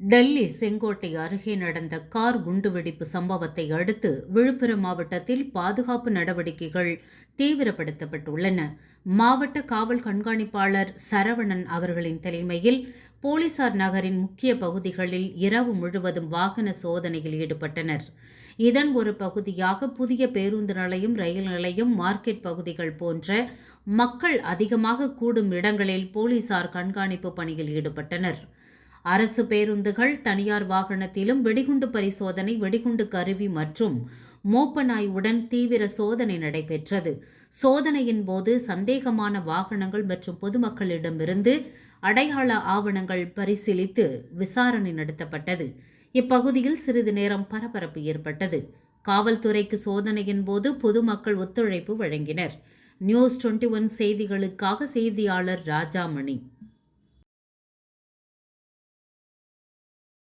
டெல்லி செங்கோட்டை அருகே நடந்த கார் குண்டுவெடிப்பு சம்பவத்தை அடுத்து விழுப்புரம் மாவட்டத்தில் பாதுகாப்பு நடவடிக்கைகள் தீவிரப்படுத்தப்பட்டுள்ளன. மாவட்ட காவல் கண்காணிப்பாளர் சரவணன் அவர்களின் தலைமையில் போலீசார் நகரின் முக்கிய பகுதிகளில் இரவு முழுவதும் வாகன சோதனையில் ஈடுபட்டனர். இதன் ஒரு பகுதியாக புதிய பேருந்து நிலையம் ரயில் நிலையம் மார்க்கெட் பகுதிகள் போன்ற மக்கள் அதிகமாக கூடும் இடங்களில் போலீசார் கண்காணிப்பு பணியில் ஈடுபட்டனர். அரசு பேருந்துகள் தனியார் வாகனத்திலும் வெடிகுண்டு பரிசோதனை வெடிகுண்டு கருவி மற்றும் மோப்பநாயுடன் தீவிர சோதனை நடைபெற்றது. சோதனையின் போது சந்தேகமான வாகனங்கள் மற்றும் பொதுமக்களிடமிருந்து அடையாள ஆவணங்கள் பரிசீலித்து விசாரணை நடத்தப்பட்டது. இப்பகுதியில் சிறிது நேரம் பரபரப்பு ஏற்பட்டது. காவல்துறைக்கு சோதனையின் போது பொதுமக்கள் ஒத்துழைப்பு வழங்கினர். நியூஸ் டுவெண்ட்டி ஒன் செய்திகளுக்காக செய்தியாளர் ராஜாமணி.